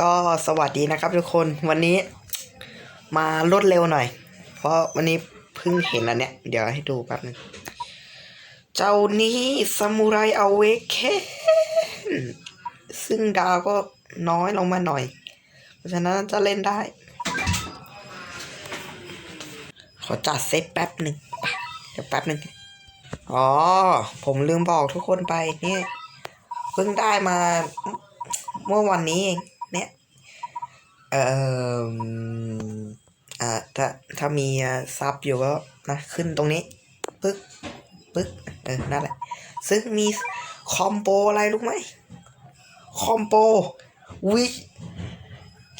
ก็สวัสดีนะครับทุกคนวันนี้มารวดเร็วหน่อย เพราะวันนี้เพิ่งเห็นอันเนี้ย เดี๋ยวให้ดูแป๊บนึง เจ้านี้ซามูไรเอาเวเคนซึ่งดาวก็น้อยลงมาหน่อย เพราะฉะนั้นจะเล่นได้ ขอจัดเซตแป๊บหนึ่งเดี๋ยวแป๊บหนึ่งอ๋อ ผมลืมบอกทุกคนไปนี่เพิ่งได้มาเมื่อวันนี้เอง เนี่ยเอ่ออ่าถ้าถ้ามีซับอยู่ก็นะขึ้นตรงนี้ปึ๊กปึ๊กเออนั่นแหละ ซึ่งมีคอมโบอะไรรู้ไหมคอมโบวิช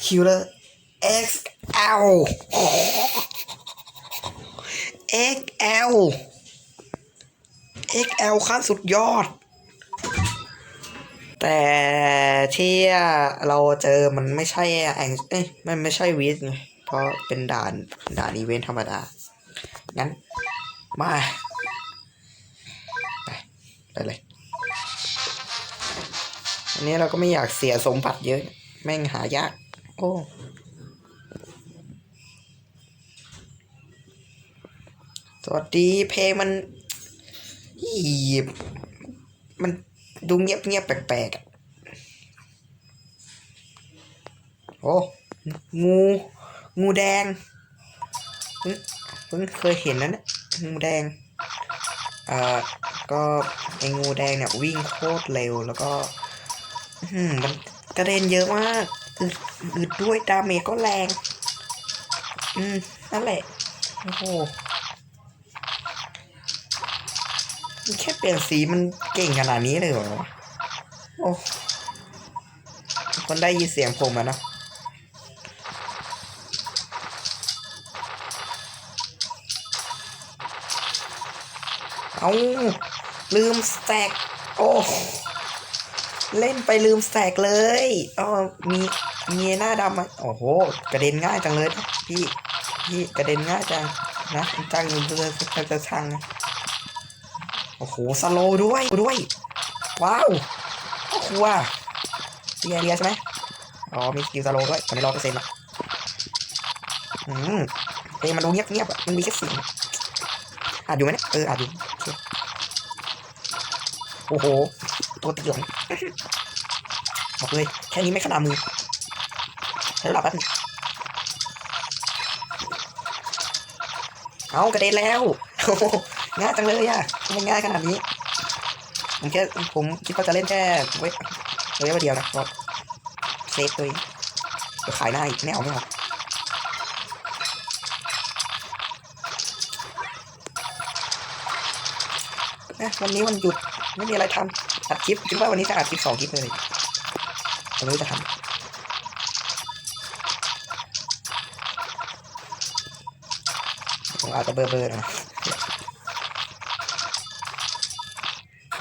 คิวเลอร์ XL XL XL ขั้นสุดยอด แต่ที่เราเจอมันไม่ใช่แองเอ้ยมันไม่ใช่วิสไงเพราะเป็นด่านด่านอีเวนต์ธรรมดา งั้น มา ไป ไปเลย อันนี้เราก็ไม่อยากเสียสมบัติเยอะ แม่งหายาก โอ้สวัสดีเพลงมันอีมัน ดูเงียบเงียบแปลกๆโอ้ งู งูแดงเพิ่งเพิ่งเคยเห็นนะเนี่ยงูแดง เอ่อ ก็ไอ้งูแดงเนี่ยวิ่งโคตรเร็วแล้วก็มันกระเด็นเยอะมากอึดอึดด้วยดาเมจก็แรง อืม นั่นแหละ โอ้โห มัน แค่เปลี่ยนสีมันเก่งขนาดนี้เลยเหรอวะโอ้คนได้ยินเสียงผมอะเนะเอาลืมแตกโอ้เล่นไปลืมแตกเลยอ๋อมีมีหน้าดำอะโอ้โห กระเด็นง่ายจังเลยพี่พี่กระเด็นง่ายจังนะจังจะจะจะชัง โอ้โหสโลด้วยด้วย ว้าวโอ้โหว่ะเรียเรียใช่ไหมอ๋อมีสกิลสโลด้วยแต่ไม่ร้อยเปอร์เซ็นต์หรอกอืมเพลงมันดูเงียบเงียบๆอะมันมีแค่สียงอาจอยู่ไหมเนี่ยเอออาจอยู่โอ้โห ตัวตีหลังบอกเลยแค่นี้ไม่ขนาดมือใช้เวลาแป๊บนึงเอากระเด็นแล้ว ง่ายจังเลยอะทำไมง่ายขนาดนี้ผมแค่ผมคิดว่าจะเล่นแค่ไว้ระยะเดียวนะก็เซฟตัวเองขายหน้าอีกไม่เอาไม่เอานะวันนี้วันหยุดไม่มีอะไรทำอัดคลิปคิดว่าวันนี้จะอัดคลิปสองคลิปเลยไม่รู้จะทำผมอาจจะเบอร์เบอร์นะ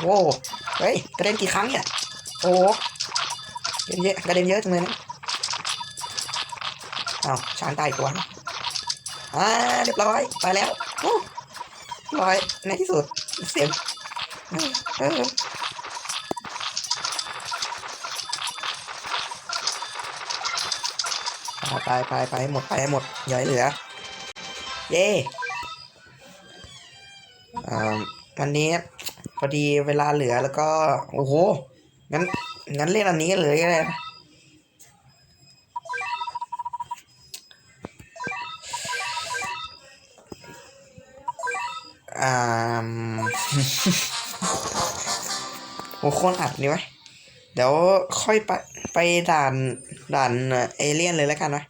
โว้เฮ้ยกระเด็นกี่ครั้งเนี่ยโอ้เยอะกระเด็นเยอะจังเลยนะเอาช้างตายกตัวนะอ่าเรียบร้อยไปแล้วโอ้เรียบร้อยในที่สุดเสียงเออไปไปไปหมดไปหมดย่าให้เหลือ เย่อ่าวันนี้ อดีเวลาเหลือแล้วก็ โอ้โห งั้น งั้นเล่นอันนี้กันเลยก็ได้อ่าโอ้โคนอัดนี่ไว้เดี๋ยวค่อยไปไปด่านด่านเอเลี่ยนเลยแล้วกันนะ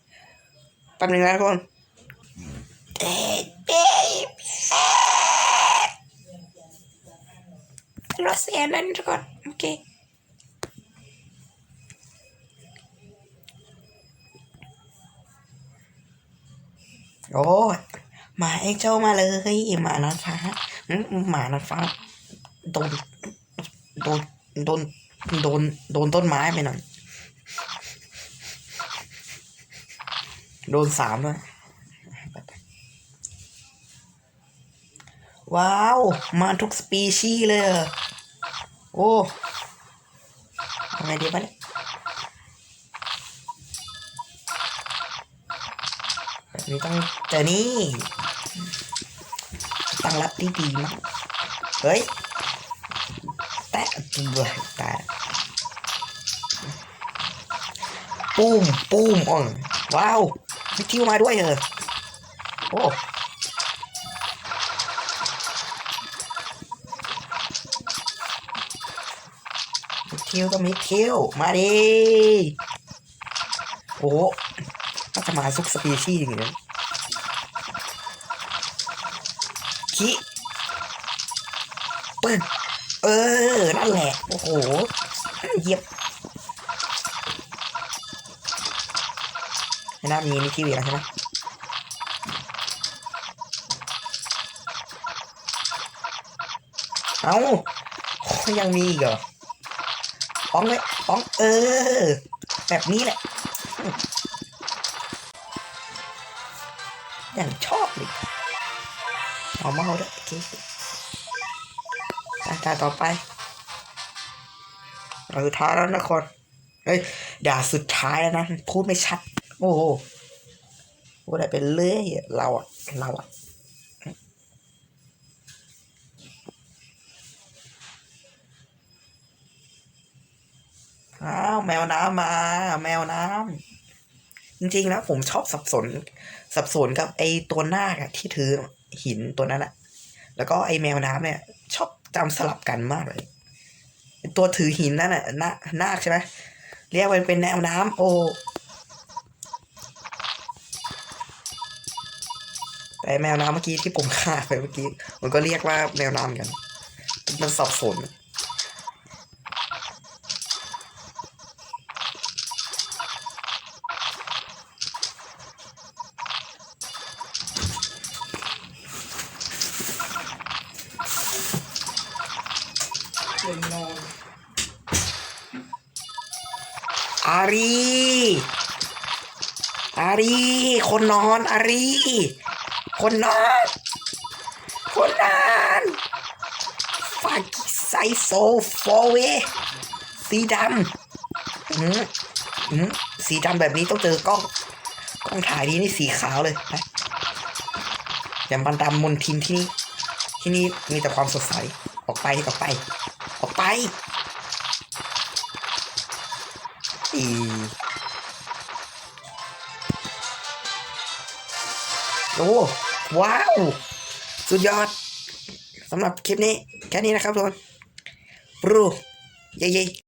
แป๊บนึงนะทุกคน เอ๊ะเอ๊ะรถเสียนั่นทุกคนโอเคโอ้ยหมาไอ้เจ้ามาเลยหมานัดฟ้าหมานัดฟ้าโดนโดนโดนโดนโดนต้นไม้ไปหน่อยโดนสามด้วยว้าว มาทุกสปีชีเลย โอ้ทำไงดีบ้างแบบนี้ต้องเจอนี่ตั้งรับที่ดีมากเฮ้ย แตะตัวตายปุ้มปุ้มอ่องว้าววิทยุมาด้วยเหรอโอ้ มิดทิวก็มิดทิวมาดิโอ้ก็จะมาซุกสปีชีส์อย่างเงี้ยคิปึ้งเออ นั่นแหละ โอ้โหเยียบไม่น่ามีมิดทิวอีกแล้วใช่ไหมเอ้าโอ้ยังมีอีกเหรอ ป้องไว้ป้องเออ แบบนี้แหละ อย่างชอบเลยเอาเมาด้วยโอเคอาการต่อไป เราสุดท้ายแล้วนะคนเฮ้ยด่าสุดท้ายแล้วนะพูดไม่ชัด โอ้โหพูดอะไรไปเรื่อยเราอะเราอะ แมวน้ำมา แมวน้ำจริงๆนะผมชอบสับสน สับสนกับไอ้ตัวหน้าอะที่ถือหินตัวนั้นอะแล้วก็ไอ้แมวน้ำเนี่ย ชอบจำสลับกันมากเลย ตัวถือหินนั่นอะนานาคใช่ไหมเรียกมันเป็นแมวน้ำโอ้แต่แมวน้ำเมื่อกี้ที่ผมฆ่าไปเมื่อกี้ มันก็เรียกว่าแมวน้ำกัน มันสับสน อารีอารีคนนอนอารีคนนอนคนนอนฟากิไซโซโฟเวสีดำอืมอืมสีดำแบบนี้ต้องเจอกล้องกล้องถ่ายดีนี่สีขาวเลยไปอย่ามันดำมนทินที่นี่ที่นี่มีแต่ความสดใสออกไปออกไป ออกไป อีโอ้ว้าว สุดยอดสำหรับคลิปนี้ แค่นี้นะครับทุกคนปรูเย้ๆ